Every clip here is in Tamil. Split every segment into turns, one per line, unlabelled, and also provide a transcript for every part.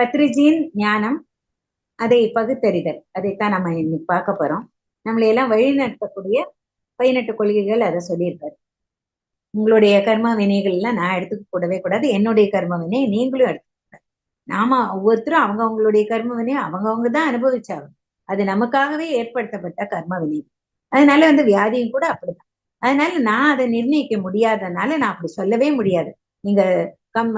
பத்ரிஜியின் ஞானம் அதை பகுத்தறிதல். அதைத்தான் நம்ம இன்னைக்கு பார்க்க போறோம். நம்மளை எல்லாம் வழிநடத்தக்கூடிய பதினெட்டு கொள்கைகள் அதை சொல்லியிருக்காரு. உங்களுடைய கர்ம வினைகள் எல்லாம் நான் எடுத்துக்க கூடவே கூடாது. என்னுடைய கர்ம வினை நீங்களும் எடுத்துக்க நாம ஒவ்வொருத்தரும் அவங்க அவங்களுடைய கர்ம வினையை அவங்கவுங்க தான் அனுபவிச்சாங்க. அது நமக்காகவே ஏற்படுத்தப்பட்ட கர்ம வினை. அதனால வந்து வியாதியும் கூட அப்படிதான். அதனால நான் அதை நிர்ணயிக்க முடியாதனால நான் அப்படி சொல்லவே முடியாது. நீங்க கம்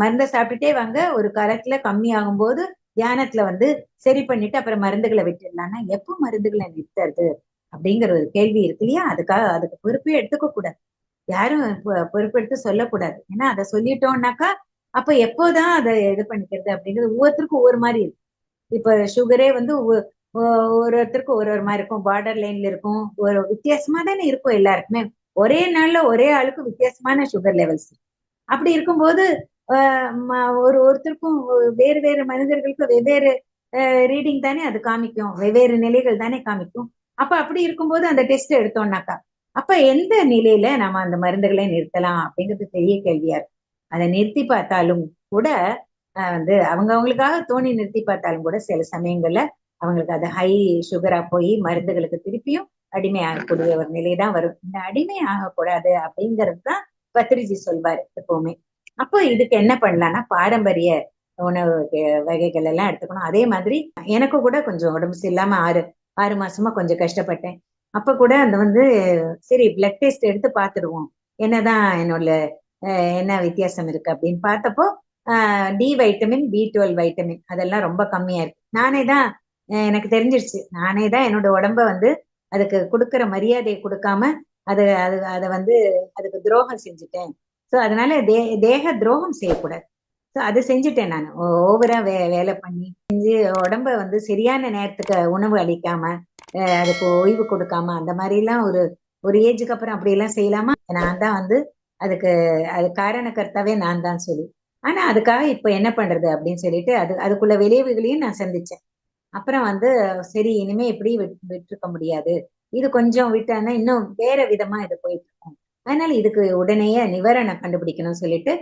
மருந்தை சாப்பிட்டுட்டே வாங்க. ஒரு காலத்துல கம்மி ஆகும்போது தியானத்துல வந்து சரி பண்ணிட்டு அப்புறம் மருந்துகளை விட்டுடலாம்னா எப்போ மருந்துகளை நிறுத்துறது அப்படிங்கிற ஒரு கேள்வி இருக்கு இல்லையா? அதுக்காக அதுக்கு பொறுப்பே எடுத்துக்க கூடாது. யாரும் பொறுப்பெடுத்து சொல்லக்கூடாது. ஏன்னா அதை சொல்லிட்டோம்னாக்கா அப்ப எப்போதான் அதை இது பண்ணிக்கிறது அப்படிங்கிறது ஒவ்வொருத்தருக்கும் ஒவ்வொரு மாதிரி இருக்கு. இப்ப சுகரே வந்து ஒரு ஒருத்தருக்கும் ஒரு ஒரு மாதிரி இருக்கும். பார்டர் லைன்ல இருக்கும். ஒரு வித்தியாசமா தானே இருக்கும் எல்லாருக்குமே. ஒரே நாள்ல ஒரே ஆளுக்கும் வித்தியாசமான சுகர் லெவல்ஸ் அப்படி இருக்கும்போது ஒரு ஒருத்தருக்கும் வேறு வேறு மனிதர்களுக்கும் வெவ்வேறு ரீடிங் தானே அது காமிக்கும். வெவ்வேறு நிலைகள் தானே காமிக்கும். அப்ப அப்படி இருக்கும்போது அந்த டெஸ்ட் எடுத்தோம்னாக்கா அப்ப எந்த நிலையில நம்ம அந்த மருந்துகளை நிறுத்தலாம் அப்படிங்கிறது பெரிய கேள்வியா இருக்கு. அதை நிறுத்தி பார்த்தாலும் கூட வந்து அவங்க அவங்களுக்காக தோணி நிறுத்தி பார்த்தாலும் கூட சில சமயங்கள்ல அவங்களுக்கு அது ஹை சுகரா போய் மருந்துகளுக்கு திருப்பியும் அடிமை ஆகக்கூடிய ஒரு நிலை தான் வரும். இந்த அடிமை ஆகக்கூடாது அப்படிங்கிறது தான் பத்ரிஜி சொல்வாரு எப்பவுமே. அப்போ இதுக்கு என்ன பண்ணலாம்னா பாரம்பரிய உணவு வகைகள் எல்லாம் எடுத்துக்கணும். அதே மாதிரி எனக்கு கூட கொஞ்சம் உடம்பு சரியில்லாம ஆறு ஆறு மாசமா கொஞ்சம் கஷ்டப்பட்டேன். அப்ப கூட அந்த வந்து சரி பிளட் டெஸ்ட் எடுத்து பார்த்துடுவோம். என்னதான் என்னோட என்ன வித்தியாசம் இருக்கு அப்படின்னு பார்த்தப்போ D vitamin B twelve vitamin அதெல்லாம் ரொம்ப கம்மியா இருக்கு. நானே தான் எனக்கு தெரிஞ்சிருச்சு. நானே தான் என்னோட உடம்ப வந்து அதுக்கு கொடுக்குற மரியாதையை கொடுக்காம அது அது அதை வந்து அதுக்கு துரோகம் செஞ்சுட்டேன். ஸோ அதனால தே தேக துரோகம் செய்யக்கூடாது. ஸோ அது செஞ்சுட்டேன் நான். ஓவரா வே வேலை பண்ணி செஞ்சு உடம்ப வந்து சரியான நேரத்துக்கு உணவு அளிக்காம அதுக்கு ஓய்வு கொடுக்காம அந்த மாதிரிலாம் ஒரு ஒரு ஏஜுக்கு அப்புறம் அப்படியெல்லாம் செய்யலாமா? நான் தான் வந்து அதுக்கு அது காரணக்கர்த்தாவே நான் தான் சொல்லி. ஆனா அதுக்காக இப்போ என்ன பண்றது அப்படின்னு சொல்லிட்டு அது அதுக்குள்ள விளைவுகளையும் நான் சந்திச்சேன். அப்புறம் வந்து சரி இனிமே இப்படி விட்டுருக்க முடியாது? இது கொஞ்சம் விட்டானா இன்னும் வேற விதமா இது போயிட்டு இருக்கும் அதனால இதுக்கு உடனேயே நிவாரணம் கண்டுபிடிக்கணும்னு சொல்லிட்டு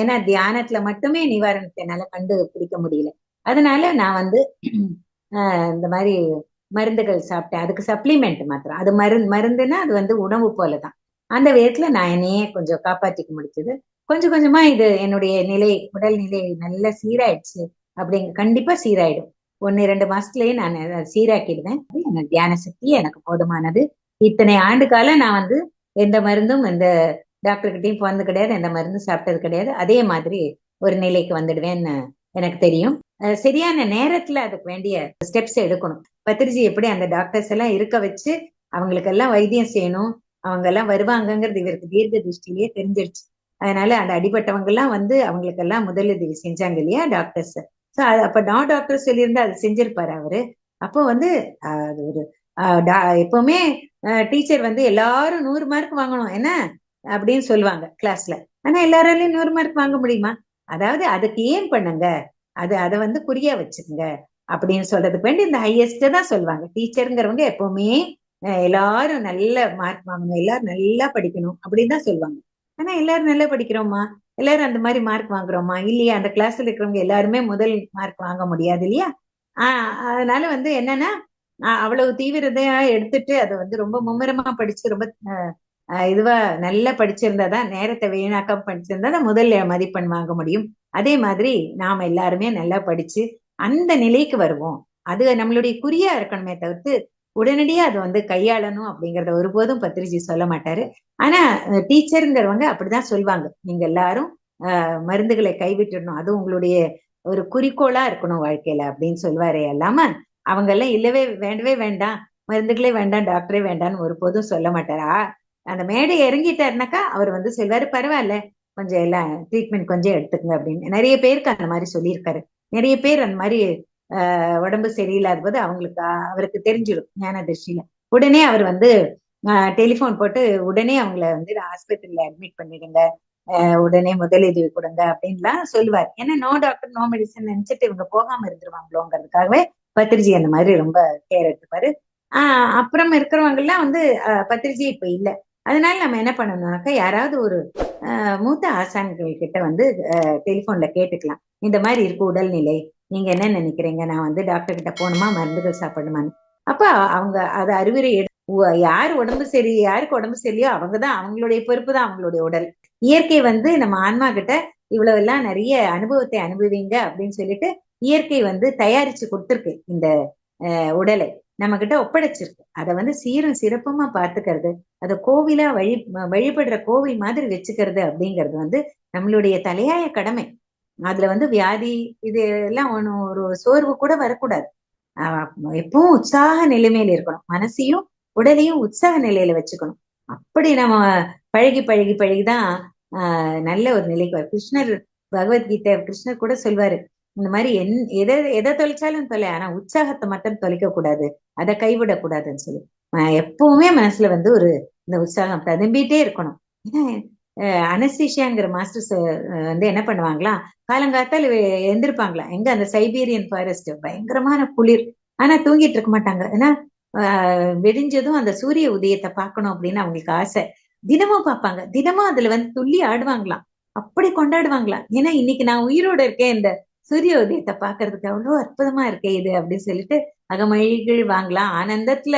ஏன்னா தியானத்துல மட்டுமே நிவாரணத்தை என்னால கண்டுபிடிக்க முடியல. அதனால நான் வந்து இந்த மாதிரி மருந்துகள் சாப்பிட்டேன். அதுக்கு சப்ளிமெண்ட் மாத்திரம். அது மருந்து மருந்துன்னா அது வந்து உணவு போலதான். அந்த விதத்துல நான் என்னையே கொஞ்சம் காப்பாற்றிக்க முடிச்சது கொஞ்சம் கொஞ்சமா இது என்னுடைய நிலை உடல் நிலை நல்ல சீராயிடுச்சு அப்படிங்க கண்டிப்பா சீராயிடும். ஒன்னு இரண்டு மாசத்துலயே நான் சீராக்கிடுவேன். எனக்கு தியான சக்தி எனக்கு போதுமானது. இத்தனை ஆண்டு காலம் நான் வந்து எந்த மருந்தும் எந்த டாக்டர்கிட்டையும் போனது கிடையாது எந்த மருந்தும் சாப்பிட்டது கிடையாது. அதே மாதிரி ஒரு நிலைக்கு வந்துடுவேன்னு எனக்கு தெரியும். சரியான நேரத்துல அதுக்கு வேண்டிய ஸ்டெப்ஸ் எடுக்கணும். பத்திரிஜி எப்படி அந்த டாக்டர்ஸ் எல்லாம் இருக்க வச்சு அவங்களுக்கு எல்லாம் வைத்தியம் செய்யணும் அவங்க எல்லாம் வருவாங்கங்கிறது இவருக்கு தீர்க்க திருஷ்டிலேயே தெரிஞ்சிருச்சு. அதனால அந்த அடிபட்டவங்க எல்லாம் வந்து அவங்களுக்கு எல்லாம் முதலுதவி செஞ்சாங்க இல்லையா டாக்டர்ஸ் அப்ப நான் டாக்டர் சொல்லியிருந்தா அது செஞ்சிருப்பாரு அவரு. அப்போ வந்து அது ஒரு எப்பவுமே டீச்சர் வந்து எல்லாரும் நூறு மார்க் வாங்கணும். என்ன? அப்படின்னு சொல்லுவாங்க கிளாஸ்ல ஆனா எல்லாராலையும் நூறு மார்க் வாங்க முடியுமா? அதாவது அதுக்கு ஏன் பண்ணுங்க. அது அதை வந்து குறியா வச்சுக்கோங்க. அப்படின்னு சொல்றதுக்கு வேண்டி இந்த ஹையஸ்ட தான் சொல்லுவாங்க. டீச்சருங்கிறவங்க எப்பவுமே எல்லாரும் நல்ல மார்க் வாங்கணும். எல்லாரும் நல்லா படிக்கணும் அப்படின்னு தான் சொல்லுவாங்க. ஆனா எல்லாரும் நல்லா படிக்கிறோமா? எல்லாரும் அந்த மாதிரி மார்க் வாங்குறோமா? இல்லையா? அந்த கிளாஸ்ல இருக்கிறவங்க எல்லாருமே முதல் மார்க் வாங்க முடியாது இல்லையா? ஆஹ் அதனால வந்து என்னன்னா அவ்வளவு தீவிரதையா எடுத்துட்டு அதை வந்து ரொம்ப மும்முரமா படிச்சு ரொம்ப இதுவா நல்லா படிச்சிருந்தாதான் நேரத்தை வீணாக்கம் படிச்சிருந்தா தான் முதல்ல மதிப்பெண் வாங்க முடியும். அதே மாதிரி நாம எல்லாருமே நல்லா படிச்சு அந்த நிலைக்கு வருவோம். அது நம்மளுடைய குறியா இருக்கணுமே தவிர்த்து உடனடியா அதை வந்து கையாளணும் அப்படிங்கறத ஒருபோதும் பத்திரிஜி சொல்ல மாட்டாரு. ஆனா டீச்சருங்கிறவங்க அப்படிதான் சொல்லுவாங்க நீங்க எல்லாரும் மருந்துகளை கைவிட்டுடணும். அது உங்களுடைய ஒரு குறிக்கோளா இருக்கணும் வாழ்க்கையில அப்படின்னு சொல்லுவாரே இல்லாம அவங்க எல்லாம் இல்லவே வேண்டவே வேண்டாம். மருந்துகளே வேண்டாம் டாக்டரே வேண்டாம்னு ஒருபோதும் சொல்ல மாட்டாரா. அந்த மேடை இறங்கிட்டாருனாக்கா அவர் வந்து சொல்வாரு பரவாயில்ல கொஞ்சம் எல்லாம் ட்ரீட்மெண்ட் கொஞ்சம் எடுத்துக்கங்க அப்படின்னு. நிறைய பேருக்கு அந்த மாதிரி சொல்லியிருக்காரு. நிறைய பேர் அந்த மாதிரி உடம்பு சரியில்லாத போது அவங்களுக்கு அவருக்கு தெரிஞ்சிடும் ஞான திருஷ்டியில உடனே அவர் வந்து டெலிஃபோன் போட்டு உடனே அவங்கள வந்து ஆஸ்பத்திரியில அட்மிட் பண்ணிடுங்க உடனே முதலுதவி கொடுங்க அப்படின்லாம் சொல்லுவார். ஏன்னா நோ டாக்டர் நோ மெடிசன் நினைச்சிட்டு இவங்க போகாம இருந்துருவாங்களோங்கிறதுக்காகவே பத்திரிஜி அந்த மாதிரி ரொம்ப கேர் எடுத்துப்பாரு. ஆஹ் அப்புறம் இருக்கிறவங்க எல்லாம் வந்து பத்திரிஜி இப்ப இல்ல. அதனால நம்ம என்ன பண்ணணும்னாக்கா யாராவது ஒரு மூத்த ஆசான்கள் கிட்ட வந்து டெலிஃபோன்ல கேட்டுக்கலாம். இந்த மாதிரி இருக்கு உடல்நிலை நீங்க என்ன நினைக்கிறீங்க? நான் வந்து டாக்டர் கிட்ட போகணுமா? மருந்துகள் சாப்பிடணுமான்னு. அப்ப அவங்க அதை அறிவுரை யார் உடம்பு சரி யாருக்கு உடம்பு சரியில்லையோ அவங்கதான். அவங்களுடைய பொறுப்பு தான் அவங்களுடைய உடல். இயற்கை வந்து நம்ம ஆன்மா கிட்ட இவ்வளவு எல்லாம் நிறைய அனுபவத்தை அனுபவிங்க அப்படின்னு சொல்லிட்டு இயற்கை வந்து தயாரிச்சு கொடுத்துருக்கு இந்த உடலை. நம்ம கிட்ட ஒப்படைச்சிருக்கு. அதை வந்து சீரும் சிறப்புமா பாத்துக்கிறது அதை கோவிலா வழி வழிபடுற கோவில் மாதிரி வச்சுக்கிறது அப்படிங்கிறது வந்து நம்மளுடைய தலையாய கடமை. அதுல வந்து வியாதி இது எல்லாம் ஒண்ணு ஒரு சோர்வு கூட வரக்கூடாது. எப்பவும் உற்சாக நிலைமையில இருக்கணும். மனசையும் உடலையும் உற்சாக நிலையில வச்சுக்கணும். அப்படி நம்ம பழகி பழகி பழகிதான் ஆஹ் நல்ல ஒரு நிலைக்கு கிருஷ்ணர் பகவத்கீதை கிருஷ்ணர் கூட சொல்வாரு இந்த மாதிரி என் எதை எதை தொலைச்சாலும் தொலை ஆனா உற்சாகத்தை மட்டும் தொலைக்க கூடாது அதை கைவிடக்கூடாதுன்னு சொல்லி. எப்பவுமே மனசுல வந்து ஒரு இந்த உற்சாகம் ததும்பிட்டே இருக்கணும். ஏன்னா அனஸ்தீஷியாங்கிற மாஸ்டர்ஸ் வந்து என்ன பண்ணுவாங்களாம் காலங்காத்தால் எந்திருப்பாங்களா? எங்க அந்த சைபீரியன் ஃபாரஸ்ட் பயங்கரமான குளிர். ஆனா தூங்கிட்டு இருக்க மாட்டாங்க. ஏன்னா வெடிஞ்சதும் அந்த சூரிய உதயத்தை பார்க்கணும் அப்படின்னு அவங்களுக்கு ஆசை. தினமும் பார்ப்பாங்க. தினமும் அதுல வந்து துள்ளி ஆடுவாங்களாம். அப்படி கொண்டாடுவாங்களாம். ஏன்னா இன்னைக்கு நான் உயிரோட இருக்கேன். இந்த சூரிய உதயத்தை பாக்குறதுக்கு அவ்வளவு அற்புதமா இருக்கே இது அப்படின்னு சொல்லிட்டு அகமழிகள் வாங்கலாம். ஆனந்தத்துல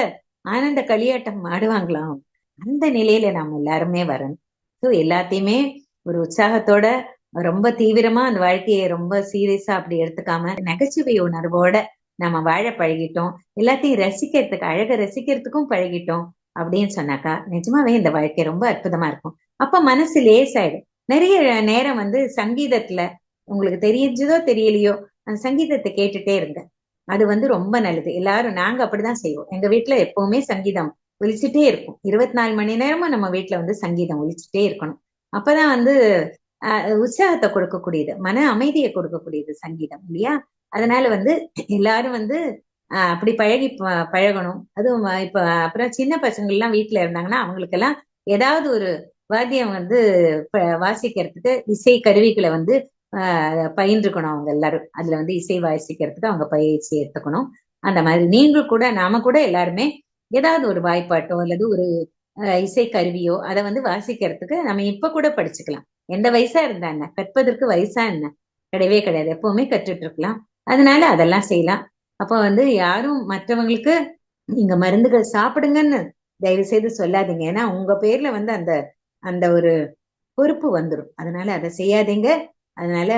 ஆனந்த களியாட்டம் ஆடுவாங்களாம். அந்த நிலையில நாம எல்லாருமே வரணும். ஸோ எல்லாத்தையுமே ஒரு உற்சாகத்தோட ரொம்ப தீவிரமா அந்த வாழ்க்கையை ரொம்ப சீரியஸா அப்படி எடுத்துக்காம நகைச்சுவை உணர்வோட நம்ம வாழ பழகிட்டோம். எல்லாத்தையும் ரசிக்கிறதுக்கு அழக ரசிக்கிறதுக்கும் பழகிட்டோம் அப்படின்னு சொன்னாக்கா நிஜமாவே இந்த வாழ்க்கை ரொம்ப அற்புதமா இருக்கும். அப்ப மனசு லேசாயிடும் நிறைய நேரம் வந்து சங்கீதத்துல உங்களுக்கு தெரிஞ்சதோ தெரியலையோ அந்த சங்கீதத்தை கேட்டுட்டே இருங்க. அது வந்து ரொம்ப நல்லது. எல்லாரும் நாங்க அப்படிதான் செய்வோம். எங்க வீட்டுல எப்பவுமே சங்கீதம். ஒழிச்சுட்டே இருக்கும். இருபத்தி நாலு மணி நேரமும் நம்ம வீட்டுல வந்து சங்கீதம் ஒழிச்சுட்டே இருக்கணும். அப்பதான் வந்து உற்சாகத்தை கொடுக்கக்கூடியது மன அமைதியை கொடுக்கக்கூடியது சங்கீதம் இல்லையா? அதனால வந்து எல்லாரும் வந்து அப்படி பழகி பழகணும். அதுவும் இப்ப அப்புறம் சின்ன பசங்க எல்லாம் வீட்டுல இருந்தாங்கன்னா அவங்களுக்கெல்லாம் ஏதாவது ஒரு வாத்தியம் வந்து வாசிக்கிறதுக்கு இசை கருவிகளை வந்து பயின்றுக்கணும் அவங்க எல்லாரும். அதுல வந்து இசை வாசிக்கிறதுக்கு அவங்க பயிற்சி எடுத்துக்கணும். அந்த மாதிரி நீங்களும் கூட நாம கூட எல்லாருமே ஏதாவது ஒரு வாய்ப்பாட்டோ அல்லது ஒரு இசை கருவியோ அதை வந்து வாசிக்கிறதுக்கு நம்ம இப்ப கூட படிச்சுக்கலாம். எந்த வயசா இருந்தா என்ன? கற்பதற்கு வயசா என்ன? கிடையவே கிடையாது. எப்பவுமே கற்றுட்டு இருக்கலாம். அதனால அதெல்லாம் செய்யலாம். அப்போ வந்து யாரும் மற்றவங்களுக்கு நீங்க மருந்துகள் சாப்பிடுங்கன்னு தயவு செய்து சொல்லாதீங்க. ஏன்னா உங்க பேர்ல வந்து அந்த அந்த ஒரு பொறுப்பு வந்துடும் அதனால அதை செய்யாதீங்க. அதனால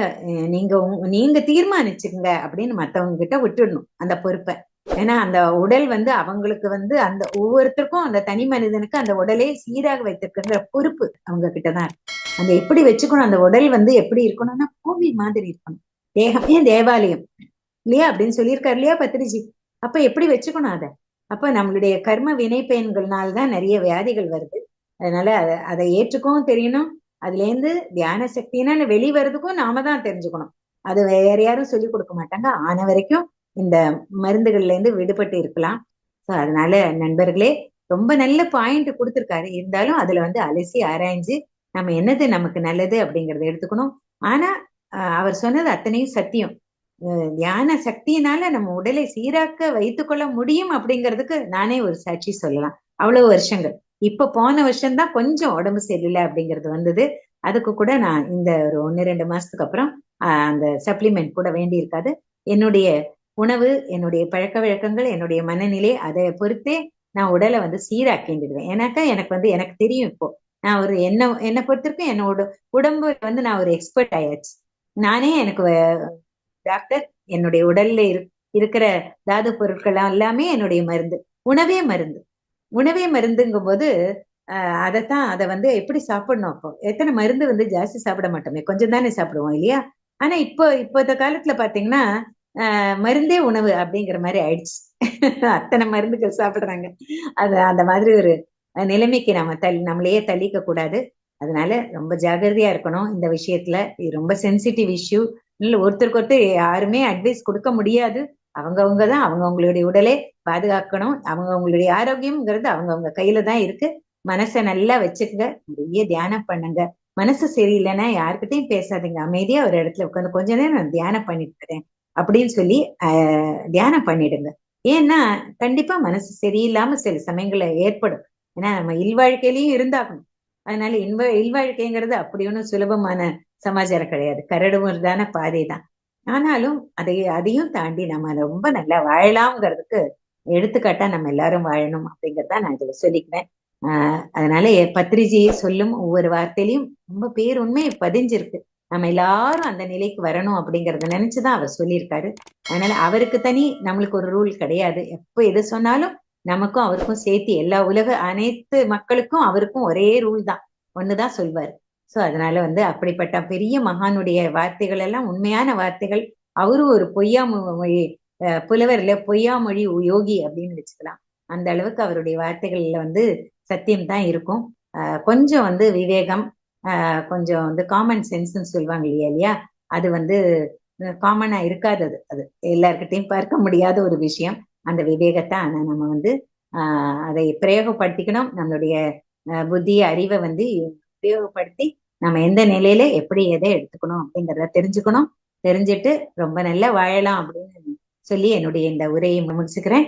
நீங்க நீங்க தீர்மானிச்சுக்கங்க அப்படின்னு மத்தவங்க கிட்ட விட்டுடணும் அந்த பொறுப்பை. ஏன்னா அந்த உடல் வந்து அவங்களுக்கு வந்து அந்த ஒவ்வொருத்தருக்கும் அந்த தனி மனிதனுக்கு அந்த உடலே சீராக வைத்திருக்கிற பொறுப்பு அவங்க கிட்டதான் இருக்கு. அந்த எப்படி வச்சுக்கணும் அந்த உடல் வந்து எப்படி இருக்கணும்னா பூமி மாதிரி இருக்கணும். தேகமே தேவாலயம்? இல்லையா? அப்படின்னு சொல்லியிருக்காரு இல்லையா பத்திரிஜி அப்ப எப்படி வச்சுக்கணும் அதை? அப்ப நம்மளுடைய கர்ம வினை பயன்கள்னால்தான் நிறைய வியாதிகள் வருது. அதனால அதை அதை ஏற்றுக்கவும் தெரியணும். அதுல இருந்து தியான சக்தினால வெளிவரதுக்கும் நாம தான் தெரிஞ்சுக்கணும். அது வேற யாரும் சொல்லி கொடுக்க மாட்டாங்க. ஆன வரைக்கும் இந்த மருந்துகள்ல இருந்து விடுபட்டு இருக்கலாம். ஸோ அதனால நண்பர்களே ரொம்ப நல்ல பாயிண்ட் கொடுத்துருக்காரு. இருந்தாலும் அதுல வந்து அலசி ஆராய்ஞ்சு நம்ம என்னது நமக்கு நல்லது அப்படிங்கறத எடுத்துக்கணும். ஆனா அவர் சொன்னது அத்தனையும் சத்தியம். தியான சக்தியினால நம்ம உடலை சீராக்க வைத்துக்கொள்ள முடியும் அப்படிங்கிறதுக்கு நானே ஒரு சாட்சி சொல்லலாம். அவ்வளவு வருஷங்கள். இப்ப போன வருஷம் தான் கொஞ்சம் உடம்பு சரியில்லை அப்படிங்கிறது வந்தது. அதுக்கு கூட நான் இந்த ஒரு ஒன்னு ரெண்டு மாசத்துக்கு அப்புறம் அந்த சப்ளிமெண்ட் கூட வேண்டி இருக்காது என்னுடைய உணவு என்னுடைய பழக்க வழக்கங்கள் என்னுடைய மனநிலை அதை பொறுத்தே நான் உடலை வந்து சீராக்கிண்டுடுவேன் ஏன்னாக்கா எனக்கு வந்து எனக்கு தெரியும் இப்போ. நான் ஒரு என்ன என்னை பொறுத்திருக்கும் என்னோட உடம்பு வந்து நான் ஒரு எக்ஸ்பர்ட் ஆயாச்சு நானே எனக்கு டாக்டர் என்னுடைய உடல்ல இருக்கிற தாது பொருட்கள் எல்லாமே என்னுடைய மருந்து. உணவே மருந்து. உணவே மருந்துங்கும் போது அதைத்தான் அதை வந்து எப்படி சாப்பிடணும் அப்போ? எத்தனை மருந்து வந்து ஜாஸ்தி சாப்பிட மாட்டோமே? கொஞ்சம் தானே சாப்பிடுவோம் இல்லையா? ஆனா இப்போ இப்போ இந்த காலத்துல பாத்தீங்கன்னா மருந்தே உணவு அப்படிங்கிற மாதிரி ஆயிடுச்சு. அத்தனை மருந்துகள் சாப்பிடுறாங்க. அது அந்த மாதிரி ஒரு நிலைமைக்கு நம்ம தள்ளி நம்மளையே தள்ளிக்க கூடாது. அதனால ரொம்ப ஜாகிரதையா இருக்கணும். இந்த விஷயத்துல இது ரொம்ப சென்சிட்டிவ் இஷ்யூ இல்ல ஒருத்தருக்கு ஒருத்தர் யாருமே அட்வைஸ் கொடுக்க முடியாது. அவங்கவுங்க தான் அவங்கவுங்களுடைய உடலை பாதுகாக்கணும். அவங்கவுங்களுடைய ஆரோக்கியம்ங்கிறது அவங்கவுங்க கையில தான் இருக்கு. மனசை நல்லா வச்சுக்கங்க. நிறைய தியானம் பண்ணுங்க. மனசு சரியில்லைன்னா யாருக்கிட்டையும் பேசாதீங்க. அமைதியா ஒரு இடத்துல உட்காந்து கொஞ்ச நேரம் நான் தியானம் பண்ணிட்டு இருக்கிறேன் அப்படின்னு சொல்லி தியானம் பண்ணிடுங்க. ஏன்னா கண்டிப்பா மனசு சரியில்லாம சில சமயங்கள்ல ஏற்படும். ஏன்னா நம்ம இல்வாழ்க்கையிலயும் இருந்தாகணும். அதனால இன்ப இல்வாழ்க்கைங்கிறது அப்படி ஒன்றும் சுலபமான சமாச்சாரம் கிடையாது. கரடுமுறதான பாதை தான் ஆனாலும் அதை அதையும் தாண்டி நம்ம ரொம்ப நல்லா வாழலாம்ங்கிறதுக்கு எடுத்துக்காட்டா நம்ம எல்லாரும் வாழணும் அப்படிங்கறத நான் இதுல சொல்லிக்கிறேன். ஆஹ் அதனால பத்திரிஜியை சொல்லும் ஒவ்வொரு வார்த்தையிலையும் ரொம்ப பேர் உண்மை பதிஞ்சிருக்கு. நம்ம எல்லாரும் அந்த நிலைக்கு வரணும் அப்படிங்கறத நினைச்சுதான் அவர் சொல்லியிருக்காரு. அதனால அவருக்கு தனி நம்மளுக்கு ஒரு ரூல் கிடையாது. எப்ப எது சொன்னாலும் நமக்கும் அவருக்கும் சேர்த்து எல்லா உலக அனைத்து மக்களுக்கும் அவருக்கும் ஒரே ரூல் தான். ஒண்ணுதான் சொல்வார். சோ அதனால வந்து அப்படிப்பட்ட பெரிய மகானுடைய வார்த்தைகள் எல்லாம் உண்மையான வார்த்தைகள். அவரும் ஒரு பொய்யா மொ- மொழி புலவர்ல புலவர்ல பொய்யாமொழி யோகி அப்படின்னு வச்சுக்கலாம். அந்த அளவுக்கு அவருடைய வார்த்தைகள்ல வந்து சத்தியம் தான் இருக்கும் கொஞ்சம் வந்து விவேகம் கொஞ்சம் வந்து காமன் சென்ஸ்ன்னு சொல்லுவாங்க இல்லையா இல்லையா? அது வந்து காமனா இருக்காதது அது. எல்லாருக்கிட்டையும் பார்க்க முடியாத ஒரு விஷயம். அந்த விவேகத்தை ஆனா நம்ம வந்து ஆஹ் அதை பிரயோகப்படுத்திக்கணும். நம்மளுடைய புத்தி அறிவை வந்து உபயோகப்படுத்தி நம்ம எந்த நிலையில எப்படி எதை எடுத்துக்கணும் அப்படிங்கிறத தெரிஞ்சுக்கணும். தெரிஞ்சுட்டு ரொம்ப நல்லா வாழலாம் அப்படின்னு சொல்லி என்னுடைய இந்த உரையை முடிச்சுக்கிறேன்.